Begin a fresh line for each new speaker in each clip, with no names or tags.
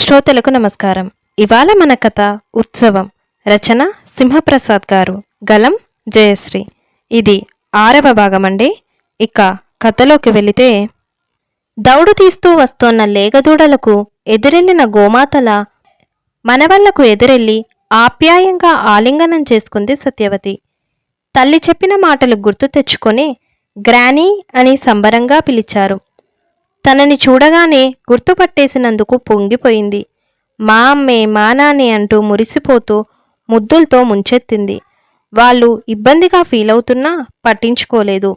శ్రోతలకు నమస్కారం. ఇవాళ మన కథ ఉత్సవం. రచన సింహప్రసాద్ గారు. గలం జయశ్రీ. ఇది ఆరవ భాగమండి. ఇక కథలోకి వెళితే దౌడు తీస్తూ వస్తోన్న లేగదూడలకు ఎదురెళ్ళిన గోమాతల మనవళ్ళకు ఎదురెళ్ళి ఆప్యాయంగా ఆలింగనం చేసుకుంది సత్యవతి. తల్లి చెప్పిన మాటలు గుర్తు తెచ్చుకొని గ్రానీ అని సంబరంగా పిలిచారు. తనని చూడగానే గుర్తుపట్టేసినందుకు పొంగిపోయింది. మా అమ్మే మా నాన్నే అంటూ మురిసిపోతూ ముద్దులతో ముంచెత్తింది. వాళ్ళు ఇబ్బందిగా ఫీల్ అవుతున్నా పట్టించుకోలేదు.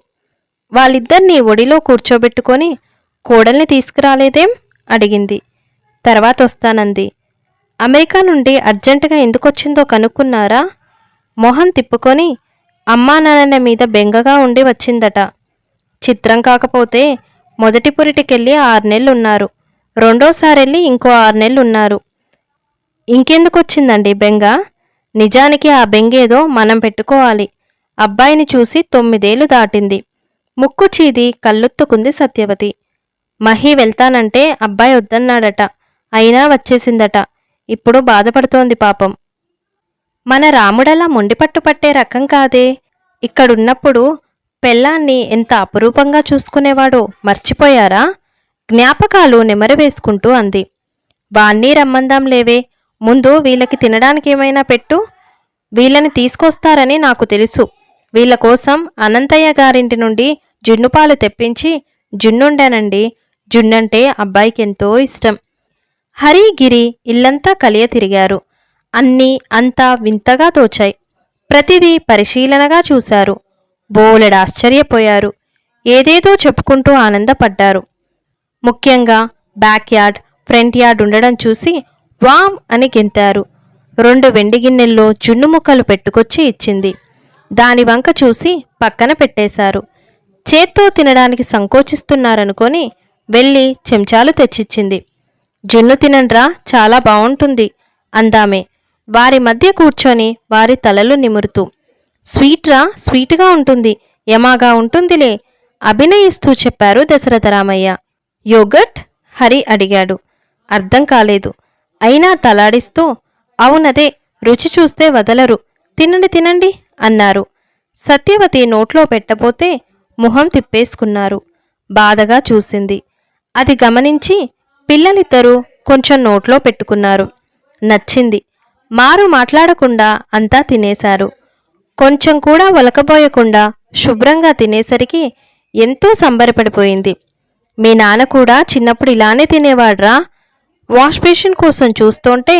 వాళ్ళిద్దరినీ ఒడిలో కూర్చోబెట్టుకొని కోడల్ని తీసుకురాలేదేం? అడిగింది. తర్వాత వస్తానంది. అమెరికా నుండి అర్జెంటుగా ఎందుకొచ్చిందో కనుక్కున్నారా? మొహం తిప్పుకొని అమ్మా నాన్న మీద బెంగగా ఉండి వచ్చిందట. చిత్రం కాకపోతే మొదటి పురిటికెళ్ళి ఆరు నెలలు ఉన్నారు రెండోసారెళ్ళి ఇంకో ఆరు నెలలు ఉన్నారు ఇంకెందుకు వచ్చిందండి బెంగ? నిజానికి ఆ బెంగేదో మనం పెట్టుకోవాలి. అబ్బాయిని చూసి తొమ్మిదేళ్ళు దాటింది. ముక్కు చీది కళ్ళొత్తుకుంది సత్యవతి. మహి వెళ్తానంటే అబ్బాయి వద్దన్నాడట. అయినా వచ్చేసిందట. ఇప్పుడు బాధపడుతోంది పాపం. మన రాముడలా మొండిపట్టు పట్టే రకం కాదే? ఇక్కడున్నప్పుడు పెళ్ళాన్ని ఎంత అపురూపంగా చూసుకునేవాడో మర్చిపోయారా? జ్ఞాపకాలు నెమరవేసుకుంటూ అంది. వాణ్ణి రమ్మందాం లేవే. ముందు వీళ్ళకి తినడానికి ఏమైనా పెట్టు. వీళ్ళని తీసుకొస్తారని నాకు తెలుసు. వీళ్ళ కోసం అనంతయ్య గారింటి నుండి జున్నుపాలు తెప్పించి జున్నుండానండి. జున్నంటే అబ్బాయికి ఎంతో ఇష్టం. హరి గిరి ఇల్లంతా కలియ తిరిగారు. అన్నీ అంతా వింతగా తోచాయి. ప్రతిదీ పరిశీలనగా చూశారు. బోలెడాశ్చర్యపోయారు ఏదేదో చెప్పుకుంటూ ఆనందపడ్డారు. ముఖ్యంగా బ్యాక్ యార్డ్ ఫ్రంట్ యార్డ్ ఉండడం చూసి వామ్ అని గెంతారు. రెండు వెండి గిన్నెల్లో జున్ను ముక్కలు పెట్టుకొచ్చి ఇచ్చింది. దాని వంక చూసి పక్కన పెట్టేశారు. చేత్తో తినడానికి సంకోచిస్తున్నారనుకొని వెళ్ళి చెంచాలు తెచ్చిచ్చింది. జున్ను తినండ్రా చాలా బాగుంటుంది అందామే. వారి మధ్య కూర్చొని వారి తలలు నిమురుతూ స్వీట్రా? స్వీట్గా ఉంటుంది. యమాగా ఉంటుందిలే. అభినయిస్తూ చెప్పారు దశరథ రామయ్య. యోగట్ హరి అడిగాడు. అర్థం కాలేదు. అయినా తలాడిస్తూ అవునదే రుచి చూస్తే వదలరు. తినండి తినండి అన్నారు. సత్యవతి నోట్లో పెట్టబోతే ముఖం తిప్పేసుకున్నారు. బాధగా చూసింది. అది గమనించి పిల్లలిద్దరూ కొంచెం నోట్లో పెట్టుకున్నారు. నచ్చింది. మారు మాట్లాడకుండా అంతా తినేశారు. కొంచెం కూడా ఒలకబోయకుండా శుభ్రంగా తినేసరికి ఎంతో సంబరపడిపోయింది. మీ నాన్న కూడా చిన్నప్పుడు ఇలానే తినేవాడ్రా? వాష్ బేసిన్ కోసం చూస్తుంటే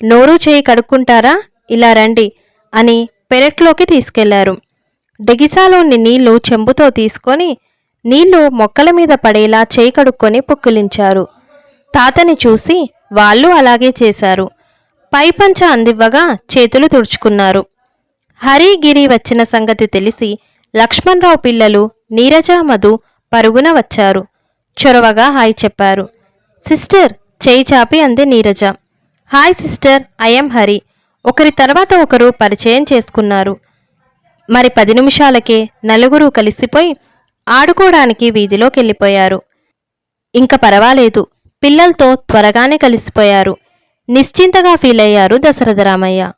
నోరు చేయి కడుక్కుంటారా? ఇలా రండి అని పెరట్లోకి తీసుకెళ్ళారు. డెగిసాలోని నీళ్ళు చెంబుతో తీసుకొని నీళ్ళు మొక్కల మీద పడేలా చేయి కడుక్కొని పుక్కిలించారు. తాతని చూసి వాళ్ళు అలాగే చేశారు. పైపంచ అందివ్వగా చేతులు తుడుచుకున్నారు. హరిగిరి వచ్చిన సంగతి తెలిసి లక్ష్మణరావు పిల్లలు నీరజ మధు పరుగున వచ్చారు. చొరవగా హాయ్ చెప్పారు. సిస్టర్ చేయి చాపి అంది Neeraja. Hi sister I'm Hari. ఒకరి తర్వాత ఒకరు పరిచయం చేసుకున్నారు. మరి పది నిమిషాలకే నలుగురు కలిసిపోయి ఆడుకోవడానికి వీధిలోకి వెళ్ళిపోయారు ఇంక పర్వాలేదు పిల్లలతో త్వరగానే కలిసిపోయారు. నిశ్చింతగా ఫీల్ అయ్యారు దశరథ రామయ్య.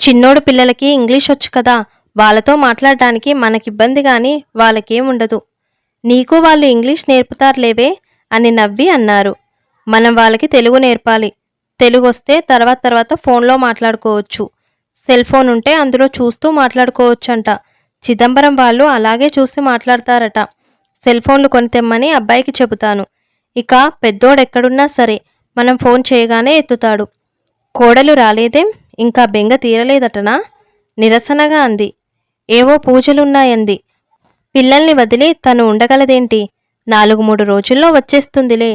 చిన్నోడు పిల్లలకి ఇంగ్లీష్ వచ్చు కదా వాళ్ళతో మాట్లాడడానికి మనకిబ్బంది కానీ వాళ్ళకేం ఉండదు నీకు వాళ్ళు ఇంగ్లీష్ నేర్పుతారులేవే అని నవ్వి అన్నారు. మనం వాళ్ళకి తెలుగు నేర్పాలి. తెలుగు వస్తే తర్వాత తర్వాత ఫోన్లో మాట్లాడుకోవచ్చు. సెల్ ఫోన్ ఉంటే అందులో చూస్తూ మాట్లాడుకోవచ్చంట. చిదంబరం వాళ్ళు అలాగే చూసి మాట్లాడతారట. సెల్ ఫోన్లు కొని తెమ్మని అబ్బాయికి చెబుతాను. ఇక పెద్దోడెక్కడున్నా సరే మనం ఫోన్ చేయగానే ఎత్తుతాడు. కోడలు రాలేదేం? ఇంకా బెంగ తీరలేదటనా? నిరసనగా అంది. ఏవో పూజలున్నాయంది. పిల్లల్ని వదిలి తను ఉండగలదేంటి? నాలుగు మూడు రోజుల్లో వచ్చేస్తుందిలే.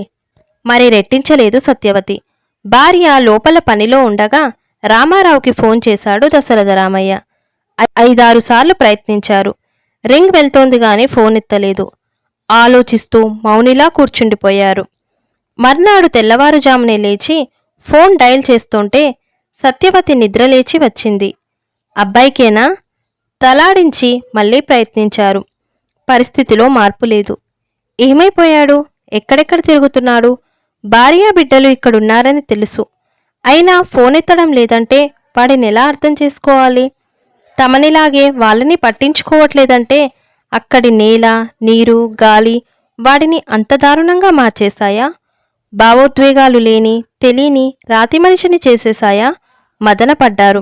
మరి రెట్టించలేదు సత్యవతి. భార్య లోపల పనిలో ఉండగా రామారావుకి ఫోన్ చేశాడు దశరథ రామయ్య. ఐదారు సార్లు ప్రయత్నించారు. రింగ్ వెళ్తోంది గాని ఫోన్ ఎత్తలేదు. ఆలోచిస్తూ మౌనిలా కూర్చుండిపోయారు. మర్నాడు తెల్లవారుజామునే లేచి ఫోన్ డయల్ చేస్తుంటే సత్యవతి నిద్రలేచి వచ్చింది. అబ్బాయికేనా? తలాడించి మళ్ళీ ప్రయత్నించారు. పరిస్థితిలో మార్పు లేదు. ఏమైపోయాడు? ఎక్కడెక్కడ తిరుగుతున్నాడు? భార్య బిడ్డలు ఇక్కడున్నారని తెలుసు. అయినా ఫోన్ ఎత్తడం లేదంటే వాడిని ఎలా అర్థం చేసుకోవాలి? తమనిలాగే వాళ్ళని పట్టించుకోవట్లేదంటే అక్కడి నేల నీరు గాలి వాడిని అంత దారుణంగా మార్చేశాయా? భావోద్వేగాలు లేని తెలియని రాతి మనిషిని చేసేశాయా? మదనపడ్డారు.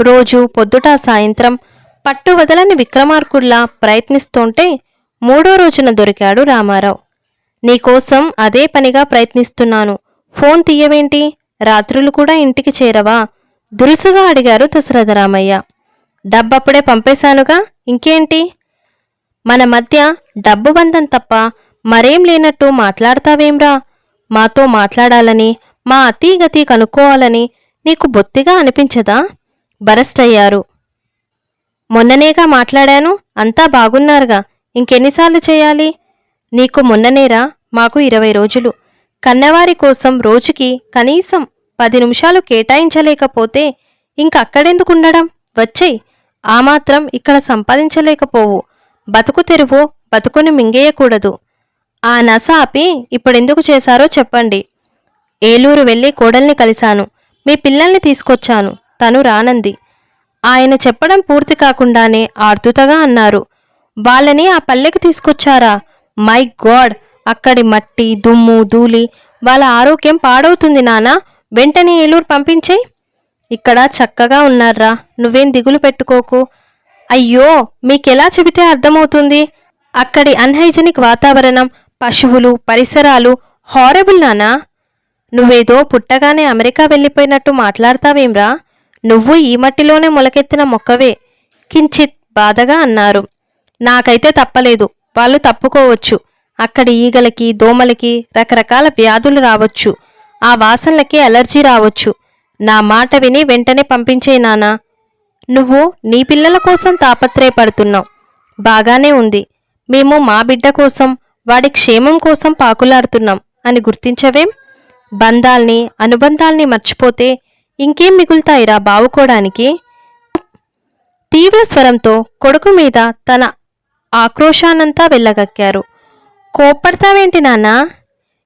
రోజు పొద్దుట సాయంత్రం పట్టు వదలని విక్రమార్కుల్లా ప్రయత్నిస్తుంటే మూడో రోజున దొరికాడు రామారావు. నీకోసం అదే పనిగా ప్రయత్నిస్తున్నాను. ఫోన్ తీయవేంటి? రాత్రులు కూడా ఇంటికి చేరవా? దురుసుగా అడిగారు దశరథరామయ్య. డబ్బప్పుడే పంపేశానుగా? ఇంకేంటి? మన మధ్య డబ్బు బంధం తప్ప మరేం లేనట్టు మాట్లాడతావేమ్రా? మాతో మాట్లాడాలని మా అతీగతి కనుక్కోవాలని నీకు బొత్తిగా అనిపించదా? బరస్ట్ అయ్యారు మొన్ననేగా మాట్లాడాను? అంతా బాగున్నారుగా. ఇంకెన్నిసార్లు చేయాలి? నీకు మొన్ననేరా? మాకు ఇరవై రోజులు. కన్నవారి కోసం రోజుకి కనీసం పది నిమిషాలు కేటాయించలేకపోతే ఇంకక్కడెందుకుండడం వచ్చేయ్. ఆ మాత్రం ఇక్కడ సంపాదించలేకపోవు. బతుకు తెరువు బతుకుని మింగేయకూడదు. ఆ నస ఆపి ఇప్పుడెందుకు చేశారో చెప్పండి. ఏలూరు వెళ్ళి కోడల్ని కలిశాను. మీ పిల్లల్ని తీసుకొచ్చాను. తను రానంది. ఆయన చెప్పడం పూర్తి కాకుండానే ఆర్తుతగా అన్నారు. వాళ్ళని ఆ పల్లెకి తీసుకొచ్చారా? My God! అక్కడి మట్టి దుమ్ము ధూళి వాళ్ళ ఆరోగ్యం పాడవుతుంది నానా. వెంటనే ఏలూరు పంపించేయి. ఇక్కడ చక్కగా ఉన్నారా నువ్వేం దిగులు పెట్టుకోకు. అయ్యో! మీకెలా చెబితే అర్థమవుతుంది? అక్కడి అన్హైజెనిక్ వాతావరణం పశువులు పరిసరాలు హారబుల్ నానా. నువ్వేదో పుట్టగానే అమెరికా వెళ్ళిపోయినట్టు మాట్లాడతావేమ్రా? నువ్వు ఈ మట్టిలోనే మొలకెత్తిన మొక్కవే. కించిత్ బాధగా అన్నారు. నాకైతే తప్పలేదు. వాళ్ళు తప్పుకోవచ్చు. అక్కడ ఈగలకి దోమలకి రకరకాల వ్యాధులు రావచ్చు. ఆ వాసనలకి అలర్జీ రావచ్చు. నా మాట విని వెంటనే పంపించే నానా. నువ్వు నీ పిల్లల కోసం తాపత్రయపడుతున్నావు. బాగానే ఉంది. మేము మా బిడ్డ కోసం వాడి క్షేమం కోసం పాకులాడుతున్నాం అని గుర్తించవేం? బంధాల్ని అనుబంధాల్ని మర్చిపోతే ఇంకేం మిగులుతాయిరా బావుకోడానికి? తీవ్ర స్వరంతో కొడుకు మీద తన ఆక్రోశానంతా వెళ్ళగక్కారు. కోప్పడతావేంటి నాన్నా?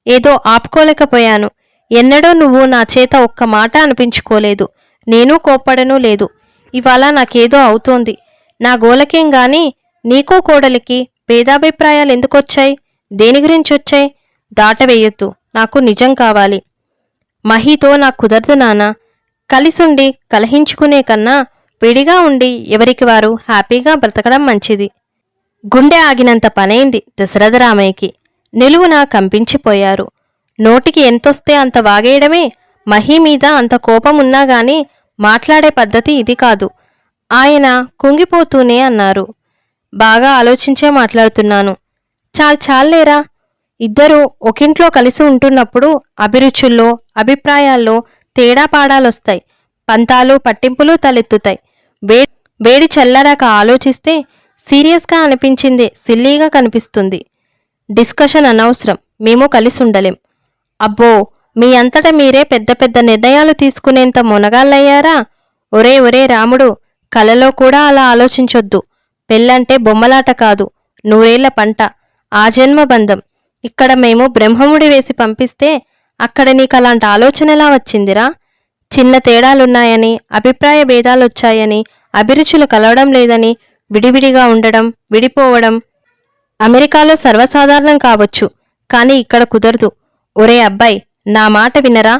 ఏదో ఆపుకోలేకపోయాను. ఎన్నడో నువ్వు నా చేత ఒక్క మాట అనిపించుకోలేదు. నేను కోప్పడను లేదు. ఇవాళ నాకేదో అవుతోంది. నా గోలకేం గాని నీకో కోడలికి భేదాభిప్రాయాలు ఎందుకొచ్చాయి దేని గురించి వచ్చాయి దాటవేయొద్దు. నాకు నిజం కావాలి. మహితో నాకు కుదరదు నాన్న. కలిసుండి కలహించుకునే కన్నా విడిగా ఉండి ఎవరికి వారు హ్యాపీగా బ్రతకడం మంచిది. గుండె ఆగినంత పనైంది దశరథరామయ్యకి నిలువున కంపించిపోయారు. నోటికి ఎంతొస్తే అంత వాగేయడమే మహి మీద అంత కోపం ఉన్నా గాని మాట్లాడే పద్ధతి ఇది కాదు. ఆయన కుంగిపోతూనే అన్నారు. బాగా ఆలోచించే మాట్లాడుతున్నాను. చాలు చాలేరా ఇద్దరూ ఒకింట్లో కలిసి ఉంటున్నప్పుడు అభిరుచుల్లో అభిప్రాయాల్లో తేడా పాడాలొస్తాయి. పంతాలు పట్టింపులు తలెత్తుతాయి. వే వేడి చల్లరాక ఆలోచిస్తే సీరియస్గా అనిపించింది సిల్లీగా కనిపిస్తుంది. డిస్కషన్ అనవసరం మేము కలిసి ఉండలేం అబ్బో మీ అంతట మీరే పెద్ద పెద్ద నిర్ణయాలు తీసుకునేంత మునగాళ్ళయ్యారా? ఒరే ఒరే రాముడు కలలో కూడా అలా ఆలోచించొద్దు. పెళ్ళంటే బొమ్మలాట కాదు నూరేళ్ళ పంట ఆ జన్మ బంధం ఇక్కడ మేము బ్రహ్మముడి వేసి పంపిస్తే అక్కడ నీకు అలాంటి ఆలోచన ఎలా వచ్చిందిరా? చిన్న తేడాలున్నాయని అభిప్రాయ భేదాలొచ్చాయని అభిరుచులు కలవడం లేదని విడివిడిగా ఉండడం విడిపోవడం. అమెరికాలో సర్వసాధారణం కావచ్చు కానీ ఇక్కడ కుదరదు. ఒరే అబ్బాయి నా మాట వినరా?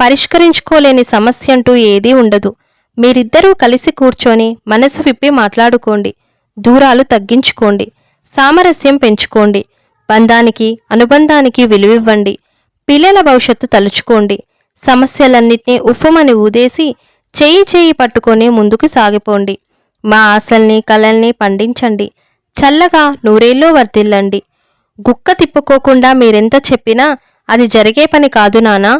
పరిష్కరించుకోలేని సమస్య అంటూ ఏదీ ఉండదు. మీరిద్దరూ కలిసి కూర్చొని మనసు విప్పి మాట్లాడుకోండి. దూరాలు తగ్గించుకోండి. సామరస్యం పెంచుకోండి. బంధానికి అనుబంధానికి విలువివ్వండి. పిల్లల భవిష్యత్తు తలుచుకోండి. సమస్యలన్నింటినీ ఉఫమని ఊదేసి చేయి చేయి పట్టుకొని ముందుకు సాగిపోండి. మా ఆశల్ని కలల్ని పండించండి. చల్లగా నూరేళ్ళు వర్తిల్లండి గుక్క తిప్పుకోకుండా మీరెంత చెప్పినా అది జరిగే పని కాదు నానా.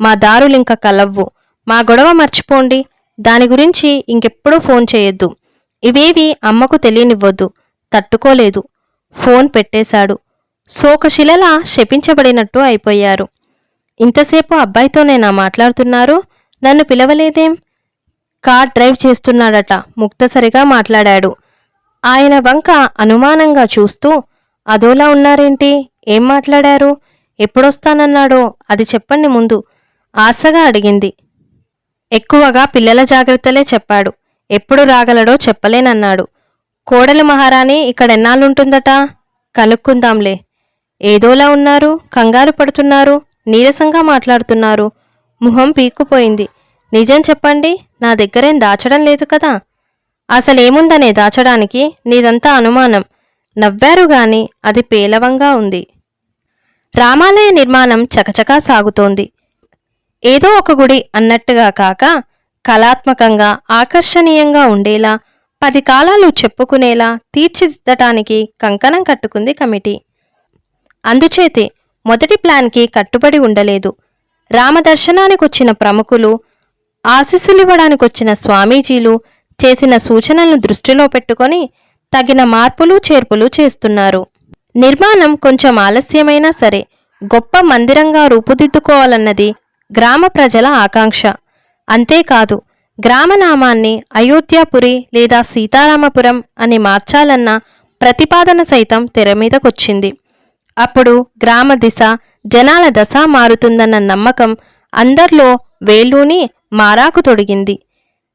మా దారులింక కలవ్వు. మా గొడవ మర్చిపోండి. దాని గురించి ఇంకెప్పుడూ ఫోన్ చేయొద్దు. ఇవేవి అమ్మకు తెలియనివ్వద్దు. తట్టుకోలేదు. ఫోన్ పెట్టేశాడు. శోకశిలలా శపించబడినట్టు అయిపోయారు. ఇంతసేపు అబ్బాయితోనేనా మాట్లాడుతున్నారు. నన్ను పిలవలేదేం? Car drive చేస్తున్నాడట. ముక్తసరిగా మాట్లాడాడు. ఆయన వంక అనుమానంగా చూస్తూ అదోలా ఉన్నారేంటి? ఏం మాట్లాడారు? ఎప్పుడొస్తానన్నాడో? అది చెప్పండి ముందు. ఆశగా అడిగింది. ఎక్కువగా పిల్లల జాగ్రత్తలే చెప్పాడు. ఎప్పుడు రాగలడో చెప్పలేనన్నాడు. కోడలి మహారాణి ఇక్కడెన్నాళ్ళుంటుందట? కనుక్కుందాంలే. ఏదోలా ఉన్నారు కంగారు పడుతున్నారు నీరసంగా మాట్లాడుతున్నారు. ముఖం పీక్కుపోయింది. నిజం చెప్పండి నా దగ్గరేం దాచడం లేదు కదా? అసలేముందనే దాచడానికి నీదంతా అనుమానం. నవ్వారు గాని అది పేలవంగా ఉంది. రామాలయ నిర్మాణం చకచకా సాగుతోంది. ఏదో ఒక గుడి అన్నట్టుగా కాక కళాత్మకంగా ఆకర్షణీయంగా ఉండేలా పది కాలాలు చెప్పుకునేలా తీర్చిదిద్దటానికి కంకణం కట్టుకుంది కమిటీ. అందుచేతే మొదటి ప్లాన్కి కట్టుబడి ఉండలేదు. రామదర్శనానికొచ్చిన ప్రముఖులు ఆశీస్సులివ్వడానికొచ్చిన స్వామీజీలు చేసిన సూచనలను దృష్టిలో పెట్టుకొని తగిన మార్పులు చేర్పులు చేస్తున్నారు. నిర్మాణం కొంచెం ఆలస్యమైనా సరే గొప్ప మందిరంగా రూపుదిద్దుకోవాలన్నది గ్రామ ప్రజల ఆకాంక్ష. అంతేకాదు గ్రామనామాన్ని అయోధ్యాపురి లేదా సీతారామపురం అని మార్చాలన్న ప్రతిపాదన సైతం తెర మీదకొచ్చింది అప్పుడు గ్రామ దిశ జనాల దశ మారుతుందన్న నమ్మకం అందర్లో వేళ్ళూని మారాకు తొడిగింది.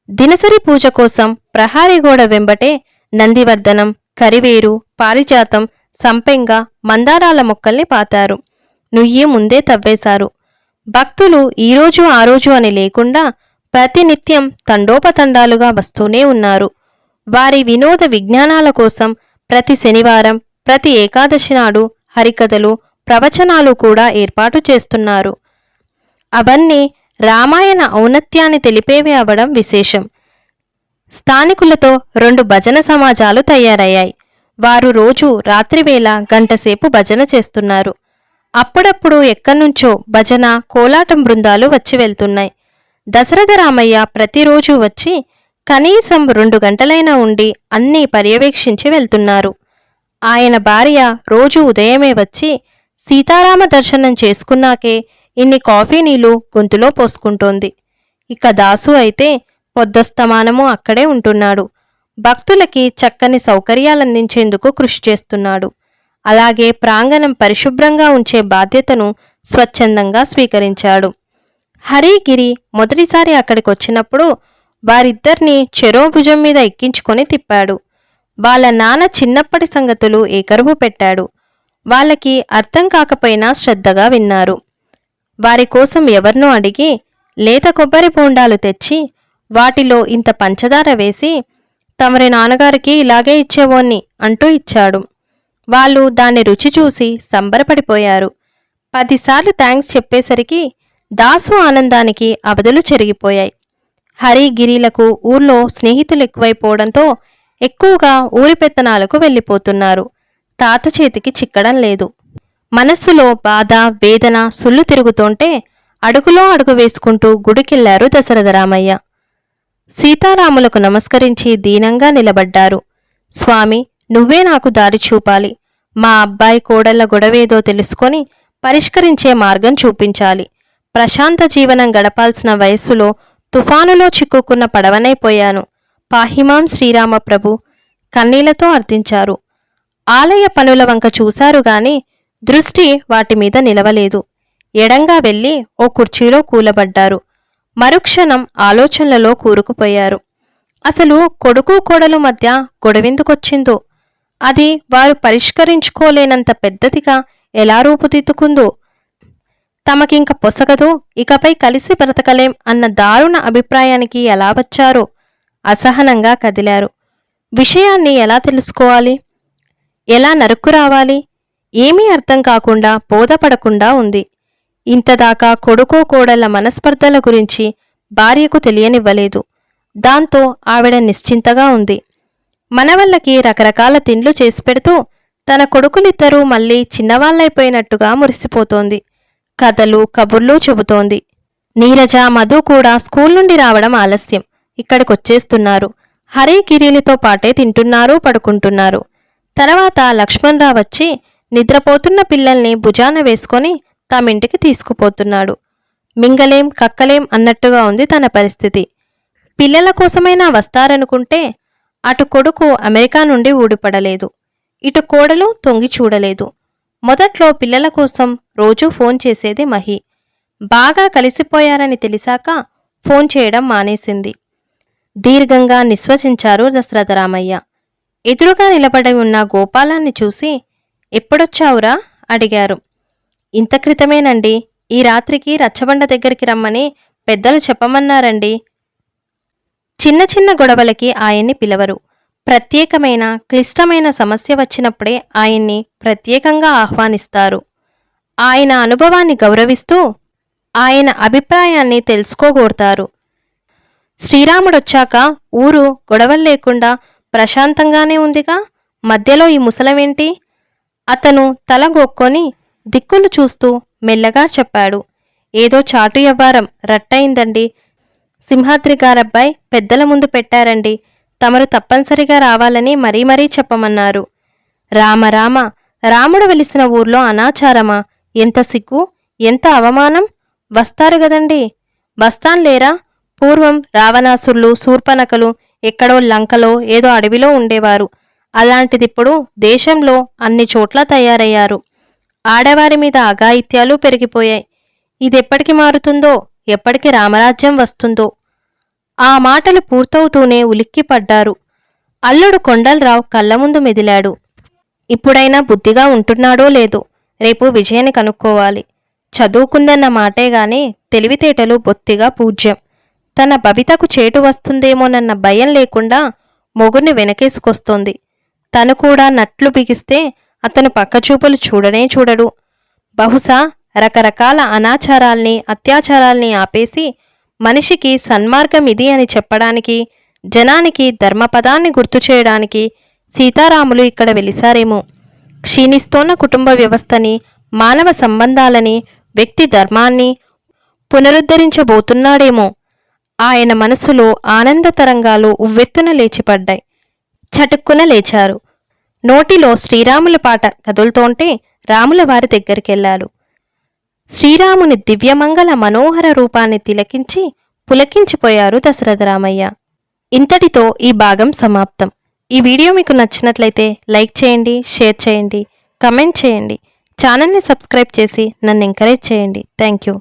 దినసరి పూజ కోసం ప్రహారీగోడ వెంబటే నందివర్ధనం కరివేరు పారిజాతం సంపెంగ మందారాల మొక్కల్ని పాతారు. నుయ్యి ముందే తవ్వేశారు. భక్తులు ఈరోజు ఆ రోజు అని లేకుండా ప్రతినిత్యం తండోపతండాలుగా వస్తూనే ఉన్నారు. వారి వినోద విజ్ఞానాల కోసం ప్రతి శనివారం ప్రతి ఏకాదశి నాడు హరికథలు ప్రవచనాలు కూడా ఏర్పాటు చేస్తున్నారు. అవన్నీ రామాయణ ఔన్నత్యాన్ని తెలిపేవి అవడం విశేషం. స్థానికులతో రెండు భజన సమాజాలు తయారయ్యాయి. వారు రోజు రాత్రివేళ గంటసేపు భజన చేస్తున్నారు. అప్పుడప్పుడు ఎక్కనుంచో భజన కోలాటం బృందాలు వచ్చి వెళ్తున్నాయి. దశరథ రామయ్య ప్రతిరోజు వచ్చి కనీసం రెండు గంటలైనా ఉండి అన్నీ పర్యవేక్షించి వెళ్తున్నారు. ఆయన భార్య రోజు ఉదయమే వచ్చి సీతారామ దర్శనం చేసుకున్నాకే ఇన్ని కాఫీ నీళ్ళు గొంతులో పోసుకుంటోంది. ఇక దాసు అయితే పొద్దస్తమానము అక్కడే ఉంటున్నాడు. భక్తులకి చక్కని సౌకర్యాలందించేందుకు కృషి చేస్తున్నాడు. అలాగే ప్రాంగణం పరిశుభ్రంగా ఉంచే బాధ్యతను స్వచ్ఛందంగా స్వీకరించాడు. హరిగిరి మొదటిసారి అక్కడికి వచ్చినప్పుడు వారిద్దరినీ చెరో భుజం మీద ఎక్కించుకొని తిప్పాడు. వాళ్ళ నాన్న చిన్నప్పటి సంగతులు ఏకరువు పెట్టాడు? వాళ్ళకి అర్థం కాకపోయినా శ్రద్ధగా విన్నారు. వారి కోసం ఎవరినో అడిగి లేత కొబ్బరి బోండాలు తెచ్చి వాటిలో ఇంత పంచదార వేసి తమరి నాన్నగారికి ఇలాగే ఇచ్చేవోన్ని అంటూ ఇచ్చాడు. వాళ్ళు దాన్ని రుచి చూసి సంబరపడిపోయారు. పదిసార్లు థ్యాంక్స్ చెప్పేసరికి దాసు ఆనందానికి అవధులు చెరిగిపోయాయి. హరి గిరిలకు ఊర్లో స్నేహితులు ఎక్కువైపోవడంతో ఎక్కువగా ఊరి పెత్తనాలకు వెళ్ళిపోతున్నారు. తాత చేతికి చిక్కడం లేదు. మనస్సులో బాధ వేదన సుళ్ళు తిరుగుతుంటే అడుగులో అడుగు వేసుకుంటూ గుడికెళ్ళారు దశరథరామయ్య సీతారాములకు నమస్కరించి దీనంగా నిలబడ్డారు. స్వామి నువ్వే నాకు దారి చూపాలి. మా అబ్బాయి కోడళ్ళ గొడవేదో తెలుసుకొని పరిష్కరించే మార్గం చూపించాలి. ప్రశాంత జీవనం గడపాల్సిన వయస్సులో తుఫానులో చిక్కుకున్న పడవనైపోయాను పాహిమాం శ్రీరామ ప్రభు కన్నీళ్ళతో అర్థించారు ఆలయ పనుల వంక చూశారు గాని దృష్టి వాటి మీద నిలవలేదు. ఎడంగా వెళ్ళి ఓ కుర్చీలో కూలబడ్డారు. మరుక్షణం ఆలోచనలలో కూరుకుపోయారు. అసలు కొడుకు కోడలు మధ్య గొడవెందుకొచ్చిందో? అది వారు పరిష్కరించుకోలేనంత పెద్దదిగా ఎలా రూపుదిద్దుకుందో? తమకింక పొసగదు? ఇకపై కలిసి బ్రతకలేం అన్న దారుణ అభిప్రాయానికి ఎలా వచ్చారో? అసహనంగా కదిలారు. విషయాన్ని ఎలా తెలుసుకోవాలి? ఎలా నరుక్కు రావాలి? ఏమీ అర్థం కాకుండా బోధపడకుండా ఉంది. ఇంతదాకా కొడుకో కోడళ్ళ మనస్పర్ధల గురించి భార్యకు తెలియనివ్వలేదు. దాంతో ఆవిడ నిశ్చింతగా ఉంది. మనవళ్ళకి రకరకాల తిండ్లు చేసి పెడుతూ తన కొడుకులిద్దరూ మళ్ళీ చిన్నవాళ్ళైపోయినట్టుగా మురిసిపోతోంది. కథలు కబుర్లు చెబుతోంది. నీరజ మధు కూడా స్కూల్ నుండి రావడం ఆలస్యం. ఇక్కడికొచ్చేస్తున్నారు. హరి గిరీలతో పాటే తింటున్నారు పడుకుంటున్నారు. తర్వాత లక్ష్మణరావు వచ్చి నిద్రపోతున్న పిల్లల్ని భుజాన వేసుకొని తమింటికి తీసుకుపోతున్నాడు. మింగలేం కక్కలేం అన్నట్టుగా ఉంది తన పరిస్థితి. పిల్లల కోసమైనా వస్తారనుకుంటే అటు కొడుకు అమెరికా నుండి ఊడిపడలేదు. ఇటు కోడలు తొంగి చూడలేదు. మొదట్లో పిల్లల కోసం రోజూ ఫోన్ చేసేది మహి. బాగా కలిసిపోయారని తెలిసాక ఫోన్ చేయడం మానేసింది. దీర్ఘంగా నిశ్వసించారు దశరథ రామయ్య. ఎదురుగా నిలబడి ఉన్న గోపాలాన్ని చూసి ఎప్పుడొచ్చావురా? అడిగారు. ఇంత క్రితమేనండి. ఈ రాత్రికి రచ్చబండ దగ్గరికి రమ్మని పెద్దలు చెప్పమన్నారండి. చిన్న చిన్న గొడవలకి ఆయన్ని పిలవరు. ప్రత్యేకమైన క్లిష్టమైన సమస్య వచ్చినప్పుడే ఆయన్ని ప్రత్యేకంగా ఆహ్వానిస్తారు. ఆయన అనుభవాన్ని గౌరవిస్తూ ఆయన అభిప్రాయాన్ని తెలుసుకోగోరుతారు. శ్రీరాముడొచ్చాక ఊరు గొడవలు లేకుండా ప్రశాంతంగానే ఉందిగా? మధ్యలో ఈ ముసలమేంటి? అతను తల గొక్కొని దిక్కులు చూస్తూ మెల్లగా చెప్పాడు. ఏదో చాటు వ్యవహారం రట్టయిందండి. సింహాద్రి గారబ్బాయి పెద్దల ముందు పెట్టారండి. తమరు తప్పనిసరిగా రావాలని మరీ మరీ చెప్పమన్నారు. రామ రామ రాముడు వెలిసిన ఊర్లో అనాచారమా? ఎంత సిగ్గు ఎంత అవమానం? వస్తారు గదండి వస్తాన్లేరా? పూర్వం రావణాసురులు శూర్పనకలు ఎక్కడో లంకలో ఏదో అడవిలో ఉండేవారు. అలాంటిదిప్పుడు దేశంలో అన్ని చోట్ల తయారయ్యారు. ఆడవారి మీద అఘాయిత్యాలు పెరిగిపోయాయి. ఇదెప్పటికి మారుతుందో ఎప్పటికి రామరాజ్యం వస్తుందో? ఆ మాటలు పూర్తవుతూనే ఉలిక్కిపడ్డారు. అల్లుడు కొండలరావు కళ్ళ ముందు మెదిలాడు. ఇప్పుడైనా బుద్ధిగా ఉంటున్నాడో లేదో రేపు విజయని కనుక్కోవాలి. చదువుకుందన్న మాటే గాని తెలివితేటలు బొత్తిగా పూజ్యం. తన బబితకు చేటు వస్తుందేమోనన్న భయం లేకుండా మొగుని వెనకేసుకొస్తోంది. తను కూడా నట్లు బిగిస్తే అతను పక్కచూపులు చూడనే చూడడు. బహుశా రకరకాల అనాచారాల్ని అత్యాచారాల్ని ఆపేసి మనిషికి సన్మార్గం ఇది అని చెప్పడానికి జనానికి ధర్మపదాన్ని గుర్తు చేయడానికి సీతారాములు ఇక్కడ వెలిసారేమో. క్షీణిస్తోన్న కుటుంబ వ్యవస్థని మానవ సంబంధాలని వ్యక్తి ధర్మాన్ని పునరుద్ధరించబోతున్నాడేమో. ఆయన మనసులో ఆనంద తరంగాలు ఉవ్వెత్తున లేచిపడ్డాయి. చటుక్కున లేచారు. నోటిలో శ్రీరాముల పాట కదులుతోంటే రాముల వారి దగ్గరికెళ్ళారు. శ్రీరాముని దివ్యమంగళ మనోహర రూపాన్ని తిలకించి పులకించిపోయారు దశరథరామయ్య ఇంతటితో ఈ భాగం సమాప్తం. ఈ వీడియో మీకు నచ్చినట్లయితే లైక్ చేయండి షేర్ చేయండి కమెంట్ చేయండి. ఛానల్ని సబ్స్క్రైబ్ చేసి నన్ను ఎంకరేజ్ చేయండి. Thank you.